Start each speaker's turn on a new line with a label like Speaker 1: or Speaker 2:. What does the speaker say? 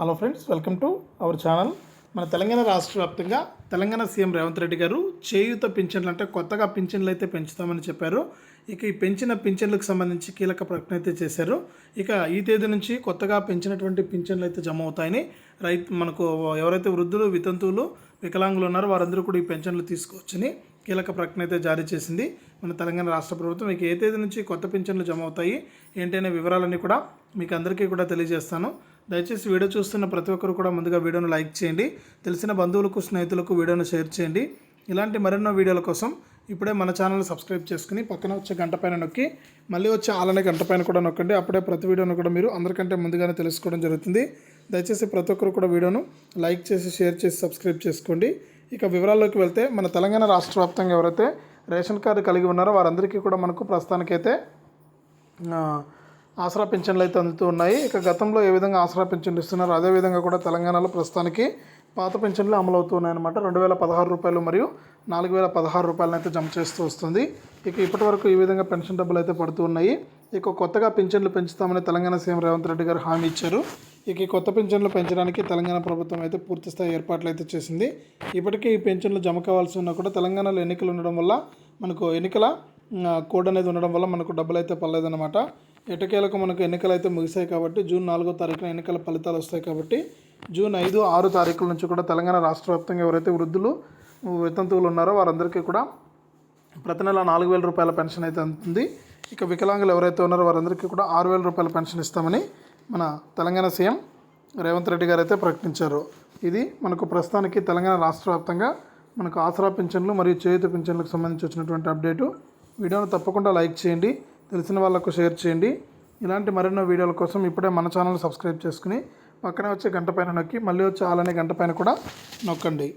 Speaker 1: Hello friends welcome to our channel మన తెలంగాణ రాష్ట్ర వ్యాప్తంగా తెలంగాణ సీఎం రేవంత్ రెడ్డి గారు చేయూత పింఛన్లు అంటే కొత్తగా పింఛన్లు అయితే పెంచుతామని చెప్పారు. ఇక ఈ పెంచిన పింఛన్లకు సంబంధించి కీలక ప్రకటన అయితే చేశారు. ఇక ఈ తేదీ నుంచి కొత్తగా పెంచినటువంటి పింఛన్లు అయితే జమ అవుతాయని రైతు మనకు ఎవరైతే వృద్ధులు వితంతువులు వికలాంగులు ఉన్నారో వారందరూ కూడా ఈ పెన్షన్లు తీసుకోవచ్చని కీలక ప్రకటన అయితే జారీ చేసింది మన తెలంగాణ రాష్ట్ర ప్రభుత్వం. మీకు ఏ తేదీ నుంచి కొత్త పింఛన్లు జమ అవుతాయి ఏంటనే వివరాలన్నీ కూడా మీకు అందరికీ కూడా తెలియజేస్తాను. దయచేసి వీడియో చూస్తున్న ప్రతి ఒక్కరు కూడా ముందుగా వీడియోను లైక్ చేయండి. తెలిసిన బంధువులకు స్నేహితులకు వీడియోను షేర్ చేయండి. ఇలాంటి మరెన్నో వీడియోల కోసం ఇప్పుడే మన ఛానల్ సబ్స్క్రైబ్ చేసుకుని పక్కన వచ్చే గంట పైన నొక్కి మళ్ళీ వచ్చే ఆలనే గంట పైన కూడా నొక్కండి. అప్పుడే ప్రతి వీడియోను కూడా మీరు అందరికంటే ముందుగానే తెలుసుకోవడం జరుగుతుంది. దయచేసి ప్రతి ఒక్కరు కూడా వీడియోను లైక్ చేసి షేర్ చేసి సబ్స్క్రైబ్ చేసుకోండి. ఇక వివరాల్లోకి వెళ్తే మన తెలంగాణ రాష్ట్ర వ్యాప్తంగా ఎవరైతే రేషన్ కార్డు కలిగి ఉన్నారో వారందరికీ కూడా మనకు ప్రస్తుతానికైతే ఆసరా పింఛన్లు అయితే అందుతూ ఉన్నాయి. ఇక గతంలో ఏ విధంగా ఆసరా పింఛన్లు ఇస్తున్నారో అదే విధంగా కూడా తెలంగాణలో ప్రస్తుతానికి పాత పింఛన్లు అమలు అనమాట రెండు వేల పదహారు రూపాయలు మరియు నాలుగు వేల పదహారు రూపాయలను అయితే జమ చేస్తూ వస్తుంది. ఇక ఇప్పటి వరకు ఈ విధంగా పెన్షన్ డబ్బులు అయితే పడుతూ ఉన్నాయి. ఇక కొత్తగా పింఛన్లు పెంచుతామని తెలంగాణ సీఎం రేవంత్ రెడ్డి గారు హామీ ఇచ్చారు. ఇక ఈ కొత్త పెన్షన్లు పెంచడానికి తెలంగాణ ప్రభుత్వం అయితే పూర్తిస్థాయి ఏర్పాట్లు అయితే చేసింది. ఇప్పటికే ఈ పెన్షన్లు జమ కావాల్సి ఉన్నా కూడా తెలంగాణలో ఎన్నికలు ఉండడం వల్ల మనకు ఎన్నికల కోడ్ అనేది ఉండడం వల్ల మనకు డబ్బులు అయితే పర్లేదన్నమాట ఎటకేలకు మనకు ఎన్నికలు అయితే ముగిశాయి కాబట్టి జూన్ నాలుగో తారీఖున ఎన్నికల ఫలితాలు వస్తాయి కాబట్టి జూన్ ఐదు ఆరు తారీఖుల నుంచి కూడా తెలంగాణ రాష్ట్ర వ్యాప్తంగా ఎవరైతే వృద్ధులు వితంతువులు ఉన్నారో వారందరికీ కూడా ప్రతి నెల నాలుగు వేల రూపాయల పెన్షన్ అయితే అందుతుంది. ఇక వికలాంగులు ఎవరైతే ఉన్నారో వారందరికీ కూడా ఆరు వేల రూపాయల పెన్షన్ ఇస్తామని మన తెలంగాణ సీఎం రేవంత్ రెడ్డి గారు అయితే ప్రకటించారు. ఇది మనకు ప్రస్తుతానికి తెలంగాణ రాష్ట్ర వ్యాప్తంగా మనకు ఆసరా పింఛన్లు మరియు చేయుత పింఛన్లకు సంబంధించి వచ్చినటువంటి అప్డేటు. వీడియోను తప్పకుండా లైక్ చేయండి. తెలిసిన వాళ్ళకు షేర్ చేయండి. ఇలాంటి మరెన్నో వీడియోల కోసం ఇప్పుడే మన ఛానల్ సబ్స్క్రైబ్ చేసుకుని పక్కనే వచ్చే గంట పైన నొక్కి మళ్ళీ వచ్చే ఆలనే గంట పైన కూడా నొక్కండి.